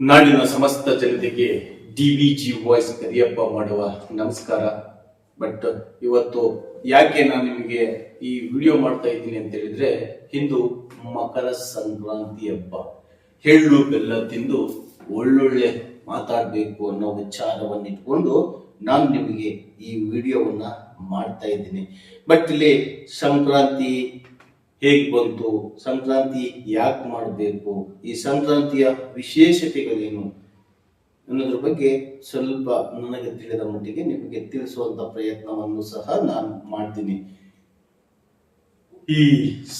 ನಾಡಿನ ಸಮಸ್ತ ಜನತೆಗೆ D V G voice Kariyappa ಮಾಡುವ ನಮಸ್ಕಾರ. ಬಟ್ ಇವತ್ತು ಯಾಕೆ ನಾನು ನಿಮಗೆ ಈ ವಿಡಿಯೋ ಮಾಡ್ತಾ ಇದ್ದೀನಿ ಅಂತ ಹೇಳಿದ್ರೆ ಇಂದು ಮಕರ ಸಂಕ್ರಾಂತಿ ಹಬ್ಬ. ಎಳ್ಳು ಬೆಲ್ಲ ತಿಂದು ಒಳ್ಳೊಳ್ಳೆ ಮಾತಾಡಬೇಕು ಅನ್ನೋ ವಿಚಾರವನ್ನು ಇಟ್ಕೊಂಡು ನಾನು ನಿಮಗೆ ಈ ವಿಡಿಯೋವನ್ನ ಮಾಡ್ತಾ ಇದ್ದೀನಿ. ಬಟ್ ಇಲ್ಲಿ ಸಂಕ್ರಾಂತಿ ಹೇಗೆ ಬಂತು, ಸಂಕ್ರಾಂತಿ ಯಾಕೆ ಮಾಡಬೇಕು, ಈ ಸಂಕ್ರಾಂತಿಯ ವಿಶೇಷತೆಗಳೇನು ಅನ್ನೋದ್ರ ಬಗ್ಗೆ ಸ್ವಲ್ಪ ನನಗೆ ತಿಳಿದ ಮಟ್ಟಿಗೆ ನಿಮಗೆ ತಿಳಿಸುವಂತ ಪ್ರಯತ್ನವನ್ನು ಸಹ ನಾನು ಮಾಡ್ತೀನಿ. ಈ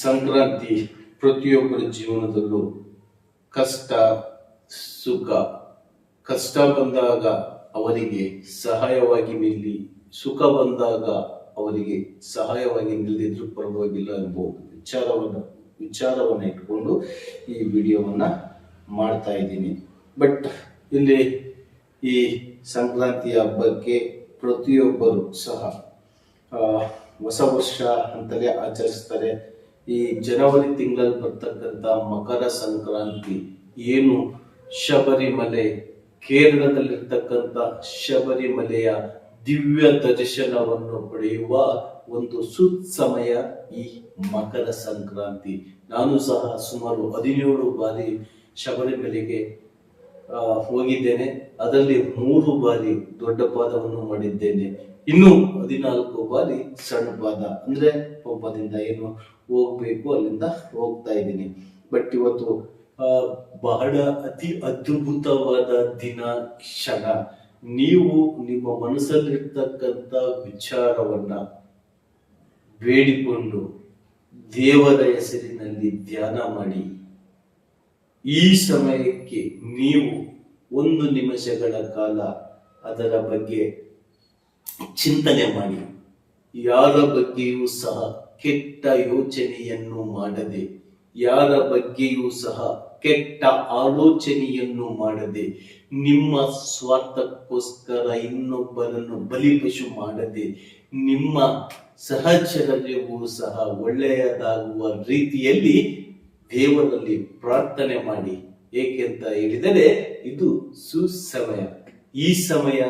ಸಂಕ್ರಾಂತಿ ಪ್ರತಿಯೊಬ್ಬರ ಜೀವನದಲ್ಲೂ ಕಷ್ಟ, ಸುಖ, ಕಷ್ಟ ಬಂದಾಗ ಅವರಿಗೆ ಸಹಾಯವಾಗಿ ನಿಲ್ಲಿ, ಸುಖ ಬಂದಾಗ ಅವರಿಗೆ ಸಹಾಯವಾಗಿ ನಿಲ್ಲದಿದ್ರೂ ಪರವಾಗಿಲ್ಲ ಎಂಬ ವಿಚಾರವನ್ನು ವಿಚಾರವನ್ನು ಇಟ್ಕೊಂಡು ಈ ವಿಡಿಯೋವನ್ನು ಮಾಡ್ತಾ ಇದ್ದೀನಿ. ಬಟ್ ಇಲ್ಲಿ ಈ ಸಂಕ್ರಾಂತಿಯ ಹಬ್ಬಕ್ಕೆ ಪ್ರತಿಯೊಬ್ಬರು ಸಹ ಹೊಸ ವರ್ಷ ಅಂತಲೇ ಆಚರಿಸ್ತಾರೆ. ಈ ಜನವರಿ ತಿಂಗಳಲ್ಲಿ ಬರ್ತಕ್ಕಂಥ ಮಕರ ಸಂಕ್ರಾಂತಿ ಏನು ಶಬರಿಮಲೆ, ಕೇರಳದಲ್ಲಿರ್ತಕ್ಕಂಥ ಶಬರಿಮಲೆಯ ದಿವ್ಯ ದರ್ಶನವನ್ನು ಪಡೆಯುವ ಒಂದು ಸುತ್ಸಮಯ ಈ ಮಕರ ಸಂಕ್ರಾಂತಿ. ನಾನು ಸಹ ಸುಮಾರು ಹದಿನೇಳು ಬಾರಿ ಶಬರಿಮಲೆಗೆ ಹೋಗಿದ್ದೇನೆ. ಅದರಲ್ಲಿ ಮೂರು ಬಾರಿ ದೊಡ್ಡ ಪಾದವನ್ನು ಮಾಡಿದ್ದೇನೆ. ಇನ್ನು ಹದಿನಾಲ್ಕು ಬಾರಿ ಸಣ್ಣ ಪಾದ, ಅಂದ್ರೆ ಪಂಪದಿಂದ ಏನು ಹೋಗ್ಬೇಕು ಅಲ್ಲಿಂದ ಹೋಗ್ತಾ ಇದ್ದೀನಿ. ಬಟ್ ಇವತ್ತು ಬಹಳ ಅತಿ ಅದ್ಭುತವಾದ ದಿನ ಕ್ಷಣ. ನೀವು ನಿಮ್ಮ ಮನಸ್ಸಲ್ಲಿರ್ತಕ್ಕಂಥ ವಿಚಾರವನ್ನ ಬೇಡಿಕೊಂಡು ದೇವರ ಹೆಸರಿನಲ್ಲಿ ಧ್ಯಾನ ಮಾಡಿ, ಈ ಸಮಯಕ್ಕೆ ನೀವು ಒಂದು ನಿಮಿಷಗಳ ಕಾಲ ಅದರ ಬಗ್ಗೆ ಚಿಂತನೆ ಮಾಡಿ. ಯಾರ ಬಗ್ಗೆಯೂ ಸಹ ಕೆಟ್ಟ ಯೋಚನೆಯನ್ನು ಮಾಡದೆ ಯಾರ ಬಗ್ಗೆಯೂ ಸಹ ಕೆಟ್ಟ ಆಲೋಚನೆಯನ್ನು ಮಾಡದೆ, ನಿಮ್ಮ ಸ್ವಾರ್ಥಕ್ಕೋಸ್ಕರ ಇನ್ನೊಬ್ಬರನ್ನು ಬಲಿಪಶು ಮಾಡದೆ, ನಿಮ್ಮ ಸಹಚರ್ಯವೂ ಸಹ ಒಳ್ಳೆಯದಾಗುವ ರೀತಿಯಲ್ಲಿ ದೇವರಲ್ಲಿ ಪ್ರಾರ್ಥನೆ ಮಾಡಿ. ಏಕೆಂತ ಹೇಳಿದರೆ, ಇದು ಸುಸಮಯ. ಈ ಸಮಯ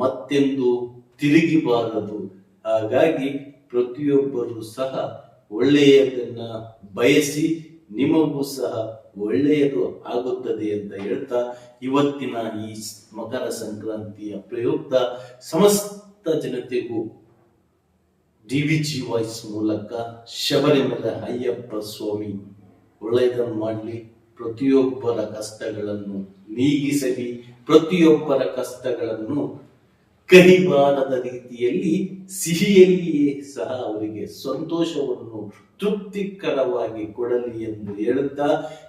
ಮತ್ತೆಂದು ತಿರುಗಿಬಾರದು. ಹಾಗಾಗಿ ಪ್ರತಿಯೊಬ್ಬರು ಸಹ ಒಳ್ಳೆಯದನ್ನ ಬಯಸಿ ನಿಮಗೂ ಸಹ ಒಳ್ಳೆಯದು ಆಗುತ್ತದೆ ಅಂತ ಹೇಳ್ತಾ ಇವತ್ತಿನ ಈ ಮಕರ ಸಂಕ್ರಾಂತಿಯ ಪ್ರಯುಕ್ತ ಸಮಸ್ತ ಜನತೆಗೂ ಡಿ ವಿ ಜಿ ವಾಯ್ಸ್ ಮೂಲಕ ಶಬರಿಮಲೆ ಅಯ್ಯಪ್ಪ ಸ್ವಾಮಿ ಒಳ್ಳೆಯದನ್ನು ಮಾಡಲಿ. ಪ್ರತಿಯೊಬ್ಬರ ಕಷ್ಟಗಳನ್ನು ನೀಗಿಸಲಿ. ಪ್ರತಿಯೊಬ್ಬರ ಕಷ್ಟಗಳನ್ನು ಕಹಿಬಾರದ ರೀತಿಯಲ್ಲಿ ಸಿಹಿಯಲ್ಲಿಯೇ ಸಹ ಅವರಿಗೆ ಸಂತೋಷವನ್ನು ತೃಪ್ತಿಕರವಾಗಿ ಕೊಡಲಿ ಎಂದು ಹೇಳುತ್ತಾ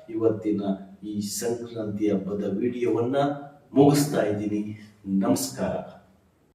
ಇವತ್ತಿನ ಈ ಸಂಕ್ರಾಂತಿ ಹಬ್ಬದ ವಿಡಿಯೋವನ್ನ ಮುಗಿಸ್ತಾ ಇದ್ದೀನಿ. ನಮಸ್ಕಾರ.